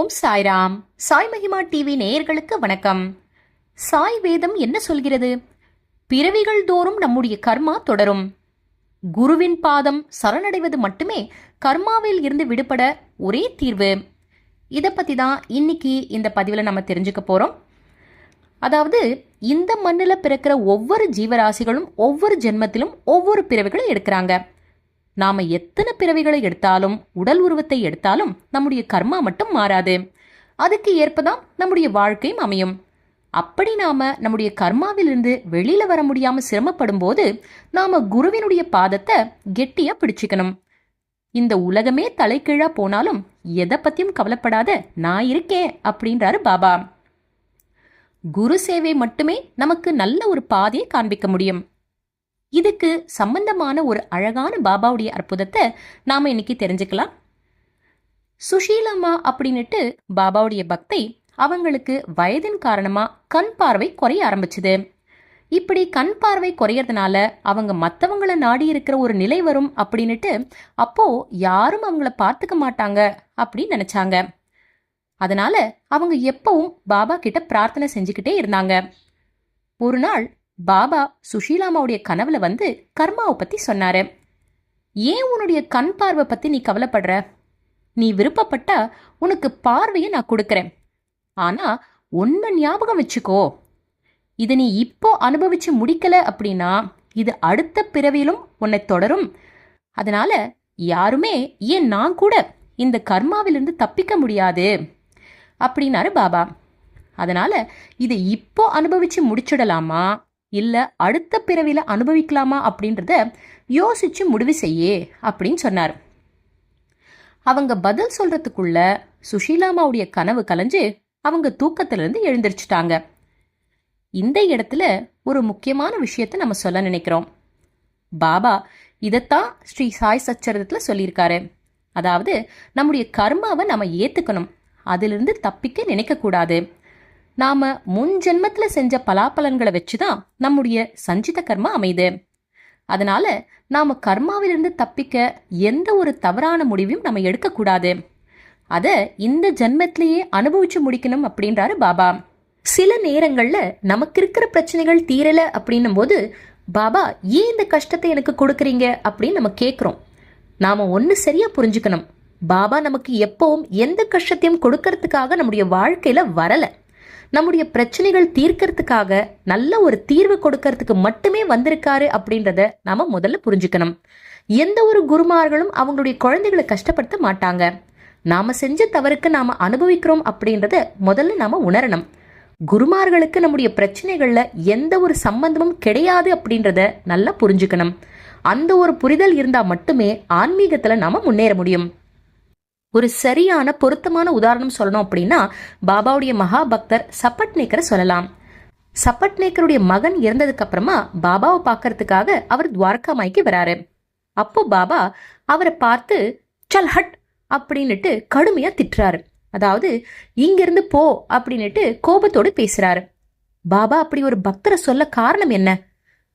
ஓம் சாய்ராம். சாய் மகிமா டிவி நேயர்களுக்கு வணக்கம். சாய் வேதம் என்ன சொல்கிறது? பிறவிகள் தோறும் நம்முடைய கர்மா தொடரும். குருவின் பாதம் சரணடைவது மட்டுமே கர்மாவில் இருந்து விடுபட ஒரே தீர்வு. இதை பற்றி தான் இன்னைக்கு இந்த பதிவில் நம்ம தெரிஞ்சுக்க போகிறோம் அதாவது இந்த மண்ணில் பிறக்கிற ஒவ்வொரு ஜீவராசிகளும் ஒவ்வொரு ஜென்மத்திலும் ஒவ்வொரு பிறவிகளும் எடுக்கிறாங்க. நாம எத்தனை பிறவிகளை எடுத்தாலும் உடல் உருவத்தை எடுத்தாலும் நம்முடைய கர்மா மட்டும் மாறாது. அதுக்கு ஏற்பதான் நம்முடைய வாழ்க்கையும் அமையும். அப்படி நாம நம்முடைய கர்மாவிலிருந்து வெளியில வர முடியாம சிரமப்படும் போது நாம குருவினுடைய பாதத்தை கெட்டியா பிடிச்சுக்கணும். இந்த உலகமே தலைக்கீழா போனாலும் எதை பத்தியும் கவலைப்படாத நான் இருக்கேன் அப்படின்றாரு பாபா. குரு சேவை மட்டுமே நமக்கு நல்ல ஒரு பாதையை காண்பிக்க முடியும். இதுக்கு சம்பந்தமான ஒரு அழகான பாபாவுடைய அற்புதத்தை நாம இன்னைக்கு தெரிஞ்சுக்கலாம். சுஷீலம்மா அப்படின்னுட்டு பாபாவுடைய பக்தை அவங்களுக்கு வயதின் காரணமா கண் பார்வை குறைய ஆரம்பிச்சுது. இப்படி கண் பார்வை குறையறதுனால அவங்க மற்றவங்கள நாடி இருக்கிற ஒரு நிலை வரும் அப்படின்னுட்டு அப்போ யாரும் அவங்கள பார்த்துக்க மாட்டாங்க அப்படின்னு நினைச்சாங்க. அதனால அவங்க எப்பவும் பாபா கிட்ட பிரார்த்தனை செஞ்சுக்கிட்டே இருந்தாங்க. ஒரு நாள் பாபா சுஷீலாமாவுடைய கனவுல வந்து கர்மாவை பத்தி சொன்னாரு. ஏன் உன்னுடைய கண் பார்வை பத்தி நீ கவலைப்படுற? நீ விருப்பப்பட்டா உனக்கு பார்வையை நான் கொடுக்கறேன். ஆனா ஒன்ன ஞாபகம் வச்சுக்கோ. இதை நீ இப்போ அனுபவிச்சு முடிக்கல அப்படின்னா இது அடுத்த பிறவியிலும் உன்னை தொடரும். அதனால யாருமே ஏன் நான் கூட இந்த கர்மாவிலிருந்து தப்பிக்க முடியாது? அப்படின்னாரு பாபா. அதனால இதை இப்போ அனுபவிச்சு முடிச்சிடலாமா? இல்ல அடுத்த பிறவில அனுபவிக்கலாமா அப்படின்றத யோசிச்சு முடிவு செய்யே அப்படின்னு சொன்னார். அவங்க பதில் சொல்றதுக்குள்ள சுஷீலாமாவுடைய கனவு கலைஞ்சு அவங்க தூக்கத்திலிருந்து எழுந்திரிச்சிட்டாங்க. இந்த இடத்துல ஒரு முக்கியமான விஷயத்தை நம்ம சொல்ல நினைக்கிறோம். பாபா இதைத்தான் ஸ்ரீ சாய் சச்சரத்தில் சொல்லியிருக்காரு. அதாவது நம்முடைய கர்மாவை நம்ம ஏற்றுக்கணும் அதிலிருந்து தப்பிக்க நினைக்கக்கூடாது. நாம முன் ஜென்மத்துல செஞ்ச பலாபலன்களை வச்சுதான் நம்முடைய சஞ்சித கர்மா அமையுது. அதனால நாம கர்மாவிலிருந்து தப்பிக்க எந்த ஒரு தவறான முடிவையும் நம்ம எடுக்கக்கூடாது. அதை இந்த ஜென்மத்திலேயே அனுபவிச்சு முடிக்கணும் அப்படின்றாரு பாபா. சில நேரங்கள்ல நமக்கு இருக்கிற பிரச்சனைகள் தீரல அப்படின்னும் போது பாபா ஏன் இந்த கஷ்டத்தை எனக்கு கொடுக்குறீங்க? அப்படின்னு நம்ம கேட்குறோம் நாம ஒன்று சரியா புரிஞ்சுக்கணும். பாபா நமக்கு எப்பவும் எந்த கஷ்டத்தையும் கொடுக்கறதுக்காக நம்முடைய வாழ்க்கையில வரலை. நம்முடைய பிரச்சனைகள் தீர்க்கறதுக்காக நல்ல ஒரு தீர்வு கொடுக்கறதுக்கு மட்டுமே வந்திருக்காரு அப்படின்றத நாம முதல்ல புரிஞ்சுக்கணும். எந்த ஒரு குருமார்களும் அவங்களுடைய குழந்தைகளை கஷ்டப்படுத்த மாட்டாங்க. நாம செஞ்ச தவறுக்கு நாம அனுபவிக்கிறோம் அப்படின்றத முதல்ல நாம உணரணும். குருமார்களுக்கு நம்முடைய பிரச்சனைகள்ல எந்த ஒரு சம்பந்தமும் கிடையாது அப்படின்றத நல்லா புரிஞ்சுக்கணும். அந்த ஒரு புரிதல் இருந்தா மட்டுமே ஆன்மீகத்துல நாம முன்னேற முடியும். ஒரு சரியான பொருத்தமான உதாரணம் சொல்லணும் அப்படின்னா பாபாவுடைய மகா பக்தர் சப்பட்நேக்கரை சொல்லலாம். சப்பட்நேக்கருடைய மகன் இறந்ததுக்கு அப்புறமா பாபாவை பார்க்கறதுக்காக அவர் துவாரகாமாய்க்கு வராரு. அப்போ பாபா அவரை பார்த்து சல் ஹட் அப்படின்னுட்டு கடுமையா திட்டுறாரு. அதாவது இங்கிருந்து போ அப்படின்னுட்டு கோபத்தோடு பேசுறாரு. பாபா அப்படி ஒரு பக்தரை சொல்ல காரணம் என்ன?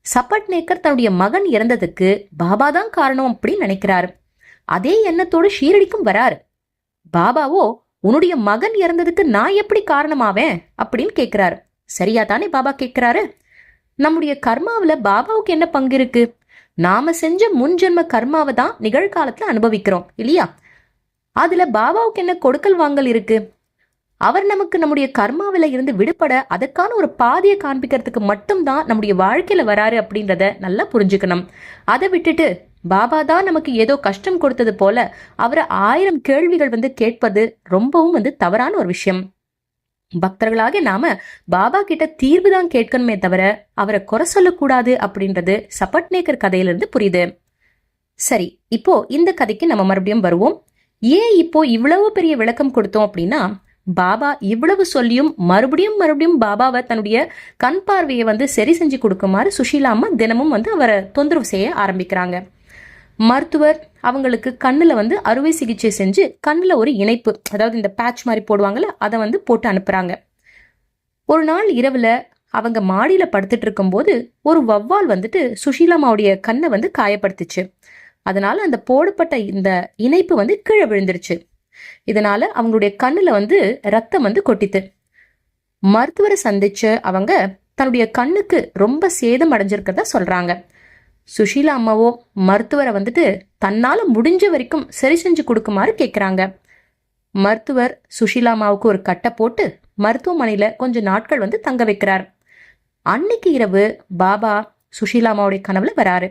சப்பட்நேக்கர் தன்னுடைய மகன் இறந்ததுக்கு பாபா தான் காரணம் அப்படின்னு நினைக்கிறாரு. அதே எண்ணத்தோடு ஷீரடிக்கும் வராரு. பாபாவோ உன்னுடைய மகன் இறந்ததுக்கு நான் எப்படி காரணமாவேன்? அப்படின்னு கேட்கிறாரு சரியா தானே பாபா கேட்கிறாரு நம்முடைய கர்மாவில் பாபாவுக்கு என்ன பங்கு இருக்கு? நாம செஞ்ச முன்ஜென்ம கர்மாவை தான் நிகழ்காலத்தில் அனுபவிக்கிறோம் இல்லையா? அதுல பாபாவுக்கு என்ன கொடுக்கல் வாங்கல் இருக்கு? அவர் நமக்கு நம்முடைய கர்மாவில இருந்து விடுபட அதற்கான ஒரு பாதையை காண்பிக்கிறதுக்கு மட்டும்தான் நம்முடைய வாழ்க்கையில வராரு அப்படின்றத நல்லா புரிஞ்சுக்கணும். அதை விட்டுட்டு பாபா தான் நமக்கு ஏதோ கஷ்டம் கொடுத்தது போல அவரை ஆயிரம் கேள்விகள் வந்து கேட்பது ரொம்பவும் வந்து தவறான ஒரு விஷயம். பக்தர்களாக நாம பாபா கிட்ட தீர்வு தான் கேட்கணுமே தவிர அவரை குறை சொல்லக்கூடாது அப்படின்றது சப்பட்நேக்கர் கதையிலிருந்து புரியுது. சரி இப்போ இந்த கதைக்கு நம்ம மறுபடியும் வருவோம். ஏன் இப்போ இவ்வளவு பெரிய விளக்கம் கொடுத்தோம் அப்படின்னா பாபா இவ்வளவு சொல்லியும் மறுபடியும் மறுபடியும் பாபாவை தன்னுடைய கண் பார்வையை வந்து சரி செஞ்சு கொடுக்குமாறு சுஷீலாமா தினமும் வந்து அவரை தொந்தரவு செய்ய ஆரம்பிக்கிறாங்க. மருத்துவர் அவங்களுக்கு கண்ணில் வந்து அறுவை சிகிச்சை செஞ்சு கண்ணில் ஒரு இணைப்பு அதாவது இந்த பேட்ச் மாதிரி போடுவாங்கள்ல அதை வந்து போட்டு அனுப்புகிறாங்க ஒரு நாள் இரவில் அவங்க மாடியில் படுத்துட்டு இருக்கும்போது ஒரு வவ்வால் வந்துட்டு சுஷீலாமாவுடைய கண்ணை வந்து காயப்படுத்துச்சு. அதனால அந்த போடப்பட்ட இந்த இணைப்பு வந்து கீழே விழுந்துருச்சு. இதனால அவங்களுடைய கண்ணில் வந்து ரத்தம் வந்து கொட்டித்து. மருத்துவரை சந்திச்சு அவங்க தன்னுடைய கண்ணுக்கு ரொம்ப சேதம் அடைஞ்சிருக்கிறதா சொல்றாங்க. சுஷீலா அம்மாவோ மருத்துவரை வந்துட்டு தன்னால முடிஞ்ச வரைக்கும் சரி செஞ்சு கொடுக்குமாறு கேட்குறாங்க மருத்துவர் சுஷீலா அம்மாவுக்கு ஒரு கட்டை போட்டு மருத்துவமனையில கொஞ்ச நாட்கள் வந்து தங்க வைக்கிறார். அன்னைக்கு இரவு பாபா சுஷீலா அம்மாவுடைய கனவுல வராரு.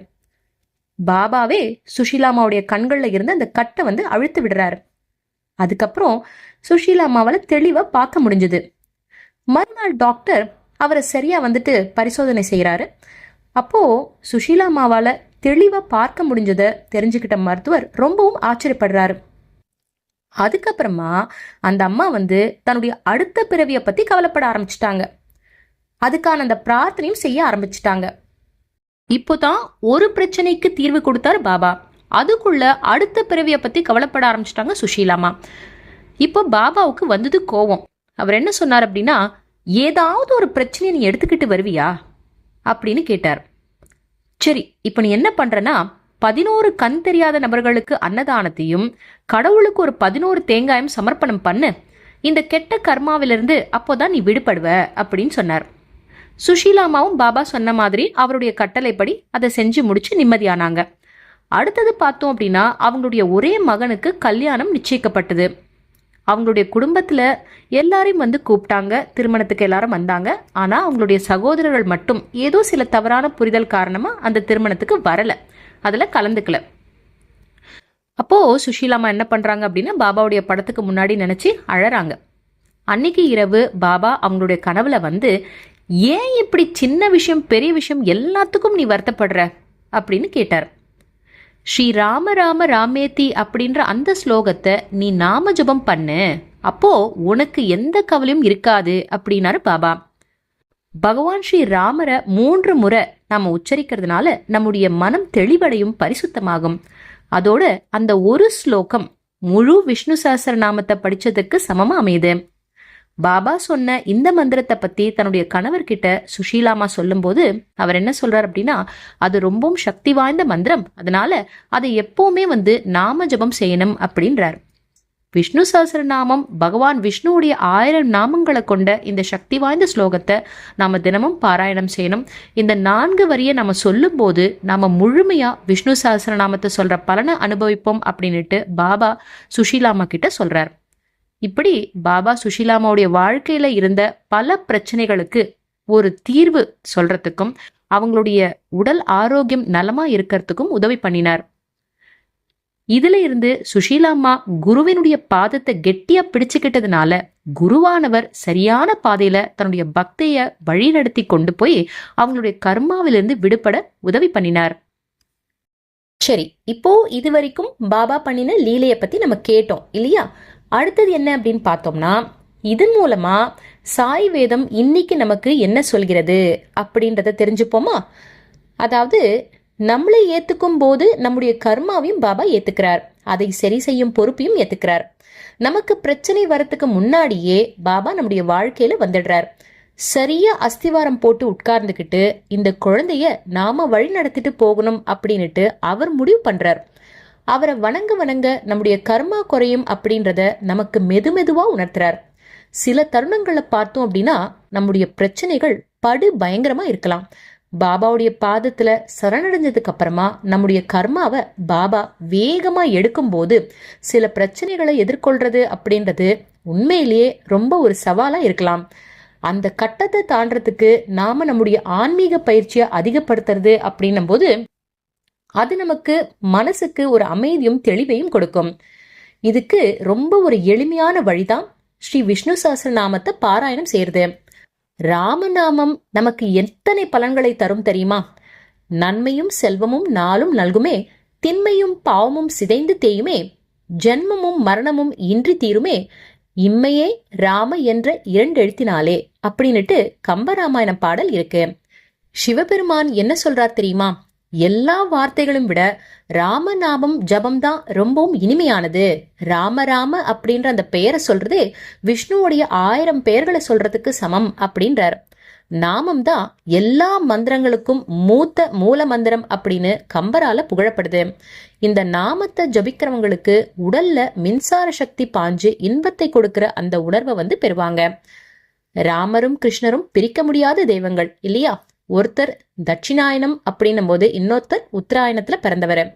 பாபாவே சுஷீலா அம்மாவுடைய கண்கள்ல இருந்து அந்த கட்டை வந்து அழுத்து விடுறாரு. அதுக்கப்புறம் சுஷீலா அம்மாவால தெளிவா பார்க்க முடிஞ்சது. மறுநாள் டாக்டர் அவரை சரியா வந்துட்டு பரிசோதனை செய்யறாரு அப்போது சுஷீலா அம்மாவால் தெளிவாக பார்க்க முடிஞ்சதை தெரிஞ்சுக்கிட்ட மருத்துவர் ரொம்பவும் ஆச்சரியப்படுறாரு. அதுக்கப்புறமா அந்த அம்மா வந்து தன்னுடைய அடுத்த பிறவியை பற்றி கவலைப்பட ஆரம்பிச்சிட்டாங்க. அதுக்கான அந்த பிரார்த்தனையும் செய்ய ஆரம்பிச்சிட்டாங்க. இப்போதான் ஒரு பிரச்சனைக்கு தீர்வு கொடுத்தாரு பாபா. அதுக்குள்ள அடுத்த பிறவியை பற்றி கவலைப்பட ஆரம்பிச்சிட்டாங்க சுஷீலாமா இப்போ பாபாவுக்கு வந்தது கோவம். அவர் என்ன சொன்னார் அப்படின்னா ஏதாவது ஒரு பிரச்சனையை நீ எடுத்துக்கிட்டு வருவியா? அப்படின்னு கேட்டார். சரி இப்போ நீ என்ன பண்றனா பதினோரு கண் தெரியாத நபர்களுக்கு அன்னதானத்தையும் கடவுளுக்கு ஒரு பதினோரு தேங்காயும் சமர்ப்பணம் பண்ணு. இந்த கெட்ட கர்மாவிலிருந்து அப்போதான் நீ விடுபடுவ அப்படின்னு சொன்னார். சுஷீலாமாவும் பாபா சொன்ன மாதிரி அவருடைய கட்டளைப்படி அதை செஞ்சு முடிச்சு நிம்மதியானாங்க. அடுத்தது பார்த்தோம் அப்படின்னா அவங்களுடைய ஒரே மகனுக்கு கல்யாணம் நிச்சயிக்கப்பட்டது. அவங்களுடைய குடும்பத்தில் எல்லாரையும் வந்து கூப்பிட்டாங்க. திருமணத்துக்கு எல்லாரும் வந்தாங்க. ஆனால் அவங்களுடைய சகோதரர்கள் மட்டும் ஏதோ சில தவறான புரிதல் காரணமாக அந்த திருமணத்துக்கு வரல. அதில் கலந்துக்கல. அப்போது சுஷீலாமா என்ன பண்ணுறாங்க அப்படின்னா பாபாவுடைய படத்துக்கு முன்னாடி நினச்சி அழறாங்க. அன்னைக்கு இரவு பாபா அவங்களுடைய கனவுல வந்து ஏன் இப்படி சின்ன விஷயம் பெரிய விஷயம் எல்லாத்துக்கும் நீ வருத்தப்படுற? அப்படின்னு கேட்டார். ஸ்ரீ ராம ராம ராமேத்தி அப்படின்ற அந்த ஸ்லோகத்தை நீ நாம ஜபம் பண்ணு. அப்போ உனக்கு எந்த கவலையும் இருக்காது அப்படின்னாரு பாபா. பகவான் ஸ்ரீ ராமரை மூன்று முறை நாம உச்சரிக்கிறதுனால நம்முடைய மனம் தெளிவடையும் பரிசுத்தமாகும். அதோடு அந்த ஒரு ஸ்லோகம் முழு விஷ்ணு சஹஸ்ரநாமத்தை படிச்சதுக்கு சமமா அமையுது. பாபா சொன்ன இந்த மந்திரத்தை பத்தி தன்னுடைய கணவர்கிட்ட சுஷீலாமா சொல்லும்போது அவர் என்ன சொல்றார் அப்படின்னா அது ரொம்பவும் சக்தி வாய்ந்த மந்திரம். அதனால அதை எப்பவுமே வந்து நாம ஜபம் செய்யணும் அப்படின்றார். விஷ்ணு சஹஸ்ரநாமம் பகவான் விஷ்ணுவுடைய ஆயிரம் நாமங்களை கொண்ட இந்த சக்தி வாய்ந்த ஸ்லோகத்தை நாம தினமும் பாராயணம் செய்யணும். இந்த நான்கு வரியை நம்ம சொல்லும்போது நாம முழுமையா விஷ்ணு சஹஸ்ரநாமத்தை சொல்ற பலனை அனுபவிப்போம் அப்படின்னுட்டு பாபா சுஷீலாமா கிட்ட சொல்கிறார் இப்படி பாபா சுஷீலாமாவுடைய வாழ்க்கையில இருந்த பல பிரச்சனைகளுக்கு ஒரு தீர்வு சொல்றதுக்கும் அவங்களுடைய உடல் ஆரோக்கியம் நலமா இருக்கிறதுக்கும் உதவி பண்ணினார். இதுல இருந்து சுஷீலாம்மா குருவினுடைய பாதத்தை கெட்டியா பிடிச்சுக்கிட்டதுனால குருவானவர் சரியான பாதையில தன்னுடைய பக்தைய வழிநடத்தி கொண்டு போய் அவங்களுடைய கர்மாவிலிருந்து விடுபட உதவி பண்ணினார். சரி இப்போ இது வரைக்கும் பாபா பண்ணின லீலைய பத்தி நம்ம கேட்டோம் இல்லையா? அடுத்தது என்ன அப்படின்னு பார்த்தோம்னா இதன் மூலமா சாய் வேதம் இன்னைக்கு நமக்கு என்ன சொல்கிறது அப்படின்றத தெரிஞ்சுப்போமா? அதாவது நம்மளை ஏத்துக்கும் போது நம்முடைய கர்மாவையும் பாபா ஏத்துக்கிறார். அதை சரி செய்யும் பொறுப்பையும் ஏத்துக்கிறார். நமக்கு பிரச்சனை வரத்துக்கு முன்னாடியே பாபா நம்முடைய வாழ்க்கையில வந்துடுறார். சரியா அஸ்திவாரம் போட்டு உட்கார்ந்துக்கிட்டு இந்த குழந்தைய நாம வழி நடத்திட்டு போகணும் அப்படின்னுட்டு அவர் முடிவு பண்றார். அவரை வணங்க வணங்க நம்முடைய கர்மா குறையும் அப்படின்றத நமக்கு மெது மெதுவா உணர்த்துறார். சில தருணங்களை பார்த்தோம் அப்படின்னா நம்முடைய பிரச்சனைகள் படு பயங்கரமா இருக்கலாம். பாபாவுடைய பாதத்துல சரணடைஞ்சதுக்கு அப்புறமா நம்முடைய கர்மாவை பாபா வேகமா எடுக்கும்போது சில பிரச்சனைகளை எதிர்கொள்றது அப்படின்றது உண்மையிலேயே ரொம்ப ஒரு சவாலா இருக்கலாம். அந்த கட்டத்தை தாண்டறதுக்கு நாம நம்முடைய ஆன்மீக பயிற்சியை அதிகப்படுத்துறது அப்படின்னும் போது அது நமக்கு மனசுக்கு ஒரு அமைதியும் தெளிவையும் கொடுக்கும். இதுக்கு ரொம்ப ஒரு எளிமையான வழிதான் ஸ்ரீ விஷ்ணு சஹஸ்ரநாமத்தை பாராயணம் செய்யறது. ராமநாமம் நமக்கு எத்தனை பலன்களை தரும் தெரியுமா? நன்மையும் செல்வமும் நாளும் நல்குமே திண்மையும் பாவமும் சிதைந்து தேயுமே ஜென்மமும் மரணமும் இன்றி தீருமே இம்மையே ராம என்ற இரண்டு எழுத்தினாலே அப்படின்னுட்டு கம்பராமாயண பாடல் இருக்கு. சிவபெருமான் என்ன சொல்றார் தெரியுமா? எல்லா வார்த்தைகளும் விட ராமநாமம் ஜபம் தான் ரொம்பவும் இனிமையானது. ராம ராம அப்படின்ற அந்த பெயரை சொல்றதே விஷ்ணுவோடைய ஆயிரம் பெயர்களை சொல்றதுக்கு சமம் அப்படின்றார். நாமம் தான் எல்லா மந்திரங்களுக்கும் மூத்த மூல மந்திரம் அப்படின்னு கம்பரால புகழப்படுது. இந்த நாமத்தை ஜபிக்கிறவங்களுக்கு உடல்ல மின்சார சக்தி பாஞ்சு இன்பத்தை கொடுக்கிற அந்த உணர்வை வந்து பெறுவாங்க. ராமரும் கிருஷ்ணரும் பிரிக்க முடியாத தெய்வங்கள் இல்லையா? ஒருத்தர் தட்சிணாயனம் அப்படின்னும் போது இன்னொருத்தர் உத்தராயணத்தில் பிறந்தவர்.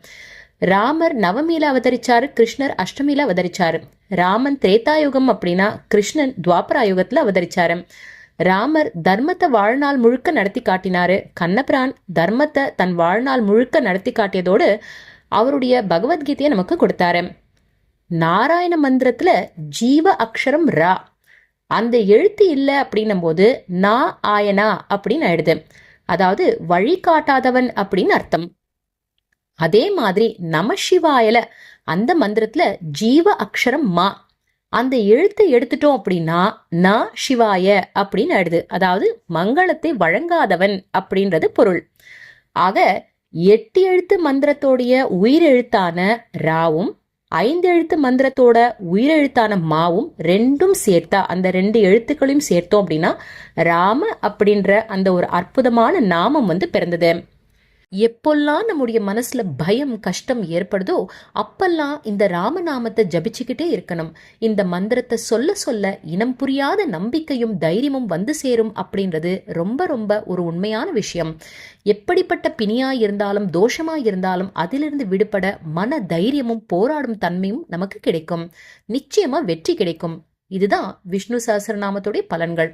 ராமர் நவமியில அவதரிச்சாரு கிருஷ்ணர் அஷ்டமியில அவதரிச்சாரு. ராமன் திரேதாயுகம் அப்படின்னா கிருஷ்ணன் துவாபராயுகத்துல அவதரிச்சாரு. ராமர் தர்மத்தை வாழ்நாள் முழுக்க நடத்தி காட்டினாரு. கண்ணபிரான் தர்மத்தை தன் வாழ்நாள் முழுக்க நடத்தி காட்டியதோடு அவருடைய பகவத்கீதையை நமக்கு கொடுத்தாரு. நாராயண மந்திரத்துல ஜீவ அக்ஷரம் ரா. அந்த எழுத்து இல்லை அப்படின்னும் போது நா ஆயனா அப்படின்னு ஆயிடுது. அதாவது வழிகாட்டாதவன் அப்படின்னு அர்த்தம். அதே மாதிரி நம சிவாயல அந்த மந்திரத்துல ஜீவ அக்ஷரம் மா. அந்த எழுத்தை எடுத்துட்டோம் அப்படின்னா ந சிவாய அப்படின்னு ஆயிடுது. அதாவது மங்களத்தை வழங்காதவன் அப்படின்றது பொருள். ஆக எட்டு எழுத்து மந்திரத்தோடைய உயிரெழுத்தான ராவும் ஐந்து எழுத்து மந்திரத்தோட உயிரெழுத்தான மாவும் ரெண்டும் சேர்த்தா அந்த ரெண்டு எழுத்துக்களையும் சேர்த்தோம் அப்படின்னா ராம அப்படின்ற அந்த ஒரு அற்புதமான நாமம் வந்து பிறந்தது. எப்பெல்லாம் நம்முடைய மனசுல பயம் கஷ்டம் ஏற்படுதோ அப்பெல்லாம் இந்த ராமநாமத்தை ஜபிச்சுக்கிட்டே இருக்கணும். இந்த மந்திரத்தை சொல்ல சொல்ல இனம் புரியாத நம்பிக்கையும் தைரியமும் வந்து சேரும் அப்படின்றது ரொம்ப ரொம்ப ஒரு உண்மையான விஷயம். எப்படிப்பட்ட பிணியா இருந்தாலும் தோஷமா இருந்தாலும் அதிலிருந்து விடுபட மன தைரியமும் போராடும் தன்மையும் நமக்கு கிடைக்கும். நிச்சயமா வெற்றி கிடைக்கும். இதுதான் விஷ்ணு சஹஸ்ரநாமத்துடைய பலன்கள்.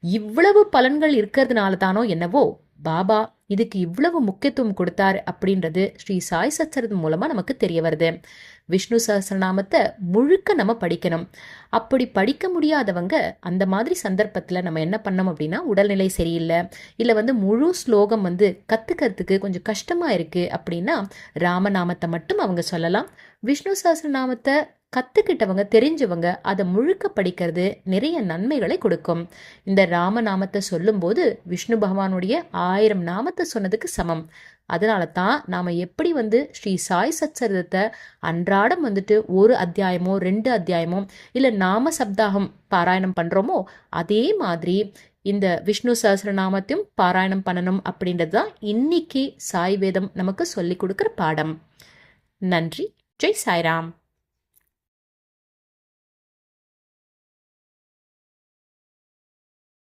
இவ்வளவு பலன்கள் இருக்கிறதுனால தானோ என்னவோ பாபா இதுக்கு இவ்வளவு முக்கியத்துவம் கொடுத்தார் அப்படின்றது ஸ்ரீ சாய் சச்சரதம் மூலமா நமக்கு தெரிய வருது. விஷ்ணு சஹசிரநாமத்தை முழுக்க நம்ம படிக்கணும். அப்படி படிக்க முடியாதவங்க அந்த மாதிரி சந்தர்ப்பத்தில் நம்ம என்ன பண்ணோம் அப்படின்னா உடல்நிலை சரியில்லை இல்லை வந்து முழு ஸ்லோகம் வந்து கற்றுக்கிறதுக்கு கொஞ்சம் கஷ்டமாக இருக்குது அப்படின்னா ராமநாமத்தை மட்டும் அவங்க சொல்லலாம். விஷ்ணு சஹசிரநாமத்தை கற்றுக்கிட்டவங்க தெரிஞ்சவங்க அதை முழுக்க படிக்கிறது நிறைய நன்மைகளை கொடுக்கும். இந்த ராமநாமத்தை சொல்லும்போது விஷ்ணு பகவானுடைய ஆயிரம் நாமத்தை சொன்னதுக்கு சமம். அதனால தான் நாம் எப்படி வந்து ஸ்ரீ சாய் சச்சரிதத்தை அன்றாடம் வந்துட்டு ஒரு அத்தியாயமோ ரெண்டு அத்தியாயமோ இல்லை நாம சப்தாகம் பாராயணம் பண்ணுறோமோ அதே மாதிரி இந்த விஷ்ணு சஹசிரநாமத்தையும் பாராயணம் பண்ணணும் அப்படின்றது தான் இன்னைக்கு சாய் வேதம் நமக்கு சொல்லிக் கொடுக்குற பாடம். நன்றி. ஜெய் சாய்ராம்.